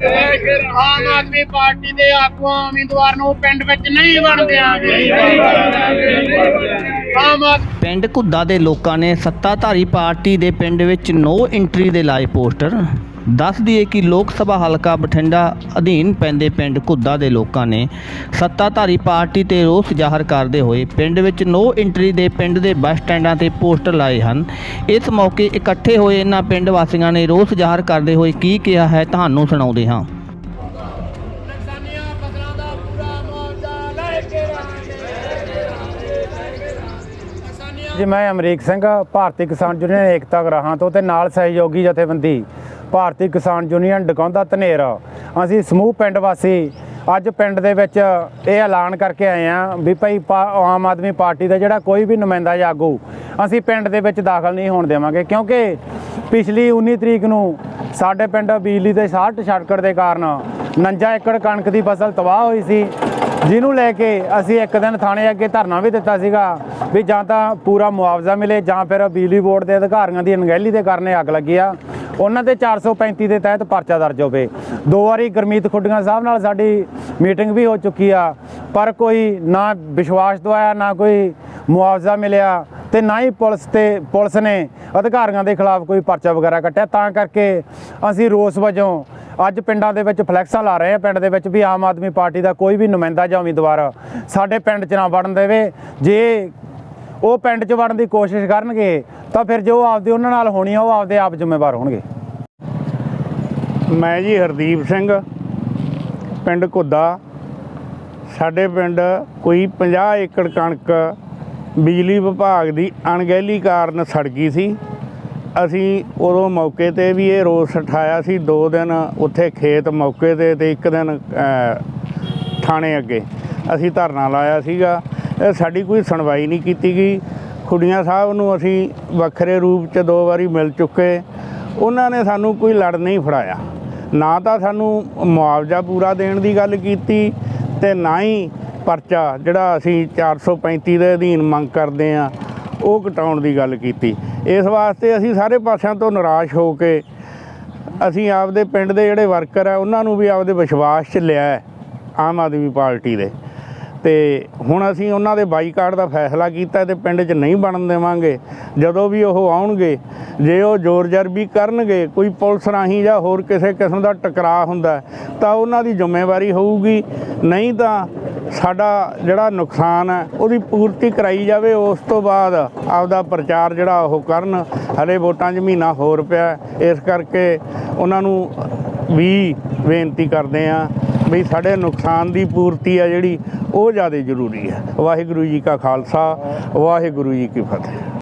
Aam Aadmi party ਦੇ ਆਗੂਆਂ, ਉਮੀਦਵਾਰ ਨੂੰ ਪਿੰਡ ਵਿੱਚ ਨਹੀਂ ਬਣ ਦਿਆਂਗੇ। ਆਮ ਪਿੰਡ ਘੁੱਦਾ ਦੇ ਲੋਕਾਂ ਨੇ ਸੱਤਾਧਾਰੀ ਪਾਰਟੀ ਦੇ ਪਿੰਡ ਵਿੱਚ ਨੋ ਐਂਟਰੀ ਦੇ ਲਾਏ ਪੋਸਟਰ। ਦੱਸ ਦਈਏ ਕਿ ਲੋਕ ਸਭਾ ਹਲਕਾ ਬਠਿੰਡਾ ਅਧੀਨ ਪੈਂਦੇ ਪਿੰਡ ਘੁੱਦਾ ਦੇ ਲੋਕਾਂ ਨੇ ਸੱਤਾਧਾਰੀ ਪਾਰਟੀ ਤੇ ਰੋਸ ਜ਼ਾਹਰ ਕਰਦੇ ਹੋਏ ਪਿੰਡ ਵਿੱਚ ਨੋ ਐਂਟਰੀ ਦੇ ਪਿੰਡ ਦੇ ਬੱਸ ਸਟੈਂਡਾਂ ਤੇ ਪੋਸਟਰ ਲਾਏ ਹਨ। ਇਸ ਮੌਕੇ ਇਕੱਠੇ ਹੋਏ ਇਹਨਾਂ ਪਿੰਡ ਵਾਸੀਆਂ ਨੇ ਰੋਸ ਜ਼ਾਹਰ ਕਰਦੇ ਹੋਏ ਕੀ ਕਿਹਾ ਹੈ ਤੁਹਾਨੂੰ ਸੁਣਾਉਂਦੇ ਹਾਂ। ਜੀ, ਮੈਂ ਅਮਰੀਕ ਸਿੰਘ, ਭਾਰਤੀ ਕਿਸਾਨ ਯੂਨੀਅਨ ਏਕਤਾ ਗ੍ਰਾਹਾਂ ਤੋਂ ਤੇ ਨਾਲ ਸਹਿਯੋਗੀ ਜਥੇਬੰਦੀ। ਭਾਰਤੀ ਕਿਸਾਨ ਯੂਨੀਅਨ ਡਕੌਂਦਾ ਧਨੇਰ। ਅਸੀਂ ਸਮੂਹ ਪਿੰਡ ਵਾਸੀ ਅੱਜ ਪਿੰਡ ਦੇ ਵਿੱਚ ਇਹ ਐਲਾਨ ਕਰਕੇ ਆਏ ਆ ਵੀ ਭਾਈ ਪਾ- ਆਮ ਆਦਮੀ ਪਾਰਟੀ ਦਾ ਜਿਹੜਾ ਕੋਈ ਵੀ ਨੁਮਾਇੰਦਾ ਜਾਂ ਆਗੂ, ਅਸੀਂ ਪਿੰਡ ਦੇ ਵਿੱਚ ਦਾਖਲ ਨਹੀਂ ਹੋਣ ਦੇਵਾਂਗੇ ਕਿਉਂਕਿ ਪਿਛਲੀ 19 ਤਰੀਕ ਨੂੰ ਸਾਡੇ ਪਿੰਡ ਬਿਜਲੀ ਦੇ ਸ਼ਾਰਟ ਸਰਕਟ ਦੇ ਕਾਰਨ 49 ਏਕੜ ਕਣਕ ਦੀ ਫਸਲ ਤਬਾਹ ਹੋਈ ਸੀ, ਜਿਹਨੂੰ ਲੈ ਕੇ ਅਸੀਂ ਇੱਕ ਦਿਨ ਥਾਣੇ ਅੱਗੇ ਧਰਨਾ ਵੀ ਦਿੱਤਾ ਸੀਗਾ ਵੀ ਜਾਂ ਤਾਂ ਪੂਰਾ ਮੁਆਵਜ਼ਾ ਮਿਲੇ ਜਾਂ ਫਿਰ ਬਿਜਲੀ ਬੋਰਡ ਦੇ ਅਧਿਕਾਰੀਆਂ ਦੀ ਅਣਗਹਿਲੀ ਦੇ ਕਾਰਨ ਇਹ ਅੱਗ ਲੱਗੀ ਆ। ਉਹਨਾਂ ਦੇ 435 ਦੇ ਤਹਿਤ ਪਰਚਾ ਦਰਜ ਹੋਵੇ। ਦੋ ਵਾਰੀ ਗੁਰਮੀਤ ਖੁੱਡੀਆਂ ਸਾਹਿਬ ਨਾਲ ਸਾਡੀ ਮੀਟਿੰਗ ਵੀ ਹੋ ਚੁੱਕੀ ਆ, ਪਰ ਕੋਈ ਨਾ ਵਿਸ਼ਵਾਸ ਦਵਾਇਆ, ਨਾ ਕੋਈ ਮੁਆਵਜ਼ਾ ਮਿਲਿਆ ਤੇ ਨਾ ਹੀ ਪੁਲਿਸ ਤੇ ਪੁਲਿਸ ਨੇ ਅਧਿਕਾਰੀਆਂ ਦੇ ਖਿਲਾਫ ਕੋਈ ਪਰਚਾ ਵਗੈਰਾ ਕੱਟਿਆ। ਤਾਂ ਕਰਕੇ ਅਸੀਂ ਰੋਸ ਵਜੋਂ ਅੱਜ ਪਿੰਡਾਂ ਦੇ ਵਿੱਚ ਫਲੈਕਸਾਂ ਲਾ ਰਹੇ ਆ ਪਿੰਡ ਦੇ ਵਿੱਚ ਵੀ ਆਮ ਆਦਮੀ ਪਾਰਟੀ ਦਾ ਕੋਈ ਵੀ ਨੁਮਾਇੰਦਾ ਜਾਂ ਉਮੀਦਵਾਰ ਸਾਡੇ ਪਿੰਡ 'ਚ ਨਾ ਵੜਨ ਦੇਵੇ। ਜੇ ਉਹ ਪਿੰਡ 'ਚ ਵੜਨ ਦੀ ਕੋਸ਼ਿਸ਼ ਕਰਨਗੇ ਤਾਂ ਫਿਰ ਜੋ ਆਪਦੇ ਉਹਨਾਂ ਨਾਲ ਹੋਣੀ ਆ, ਉਹ ਆਪਦੇ ਆਪ ਜ਼ਿੰਮੇਵਾਰ ਹੋਣਗੇ। ਮੈਂ ਜੀ ਹਰਦੀਪ ਸਿੰਘ, ਪਿੰਡ ਘੁੱਦਾ। ਸਾਡੇ ਪਿੰਡ ਕੋਈ 50 ਏਕੜ ਕਣਕ ਬਿਜਲੀ ਵਿਭਾਗ ਦੀ ਅਣਗਹਿਲੀ ਕਾਰਨ ਸੜ ਗਈ ਸੀ। ਅਸੀਂ ਉਦੋਂ ਮੌਕੇ ਤੇ ਵੀ ਇਹ ਰੋਸ ਉਠਾਇਆ ਸੀ, ਦੋ ਦਿਨ ਉੱਥੇ ਖੇਤ ਮੌਕੇ ਤੇ ਤੇ ਇੱਕ ਦਿਨ ਥਾਣੇ ਅੱਗੇ ਅਸੀਂ ਧਰਨਾ ਲਾਇਆ ਸੀਗਾ। ਇਹ ਸਾਡੀ ਕੋਈ ਸੁਣਵਾਈ ਨਹੀਂ ਕੀਤੀ ਗਈ। ਖੁੱਡੀਆਂ ਸਾਹਿਬ ਨੂੰ ਅਸੀਂ ਵੱਖਰੇ ਰੂਪ 'ਚ ਦੋ ਵਾਰੀ ਮਿਲ ਚੁੱਕੇ। ਉਹਨਾਂ ਨੇ ਸਾਨੂੰ ਕੋਈ ਲੜ ਨਹੀਂ ਫੜਾਇਆ। ਨਾ ਤਾਂ ਸਾਨੂੰ ਮੁਆਵਜ਼ਾ ਪੂਰਾ ਦੇਣ ਦੀ ਗੱਲ ਕੀਤੀ ਤੇ ਨਾ ਹੀ ਪਰਚਾ ਜਿਹੜਾ ਅਸੀਂ 435 ਦੇ ਅਧੀਨ ਮੰਗ ਕਰਦੇ ਆ ਉਹ ਘਟਾਉਣ ਦੀ ਗੱਲ ਕੀਤੀ। ਇਸ ਵਾਸਤੇ ਅਸੀਂ ਸਾਰੇ ਪਾਸਿਆਂ ਤੋਂ ਨਿਰਾਸ਼ ਹੋ ਕੇ ਅਸੀਂ ਆਪਦੇ ਪਿੰਡ ਦੇ ਜਿਹੜੇ ਵਰਕਰ ਆ, ਉਹਨਾਂ ਨੂੰ ਵੀ ਆਪਦੇ ਵਿਸ਼ਵਾਸ 'ਚ ਲਿਆ ਆਮ ਆਦਮੀ ਪਾਰਟੀ ਦੇ। ਤੇ ਹੁਣ ਅਸੀਂ ਉਹਨਾਂ ਦੇ ਬਾਈਕਾਟ ਦਾ ਫੈਸਲਾ ਕੀਤਾ ਤੇ ਪਿੰਡ 'ਚ ਨਹੀਂ ਬਣਨ ਦੇਵਾਂਗੇ। ਜਦੋਂ ਵੀ ਉਹ ਆਉਣਗੇ, ਜੇ ਉਹ ਜ਼ੋਰ ਜ਼ਰਬੀ ਕਰਨਗੇ, ਕੋਈ ਪੁਲਿਸ ਰਾਹੀਂ ਜਾਂ ਹੋਰ ਕਿਸੇ ਕਿਸਮ ਦਾ ਟਕਰਾਅ ਹੁੰਦਾ, ਤਾਂ ਉਹਨਾਂ ਦੀ ਜ਼ਿੰਮੇਵਾਰੀ ਹੋਊਗੀ। ਨਹੀਂ ਤਾਂ ਸਾਡਾ ਜਿਹੜਾ ਨੁਕਸਾਨ ਹੈ, ਉਹਦੀ ਪੂਰਤੀ ਕਰਾਈ ਜਾਵੇ, ਉਸ ਤੋਂ ਬਾਅਦ ਆਪਦਾ ਪ੍ਰਚਾਰ ਜਿਹੜਾ ਉਹ ਕਰਨ। ਹਲੇ ਵੋਟਾਂ 'ਚ ਮਹੀਨਾ ਹੋਰ ਪਿਆ, ਇਸ ਕਰਕੇ ਉਹਨਾਂ ਨੂੰ ਵੀ ਬੇਨਤੀ ਕਰਦੇ ਆ ਵੀ ਸਾਡੇ ਨੁਕਸਾਨ ਦੀ ਪੂਰਤੀ ਆ ਜਿਹੜੀ, ਉਹ ਜ਼ਿਆਦਾ ਜ਼ਰੂਰੀ ਹੈ। ਵਾਹਿਗੁਰੂ ਜੀ ਕਾ ਖਾਲਸਾ, ਵਾਹਿਗੁਰੂ ਜੀ ਕੀ ਫਤਿਹ।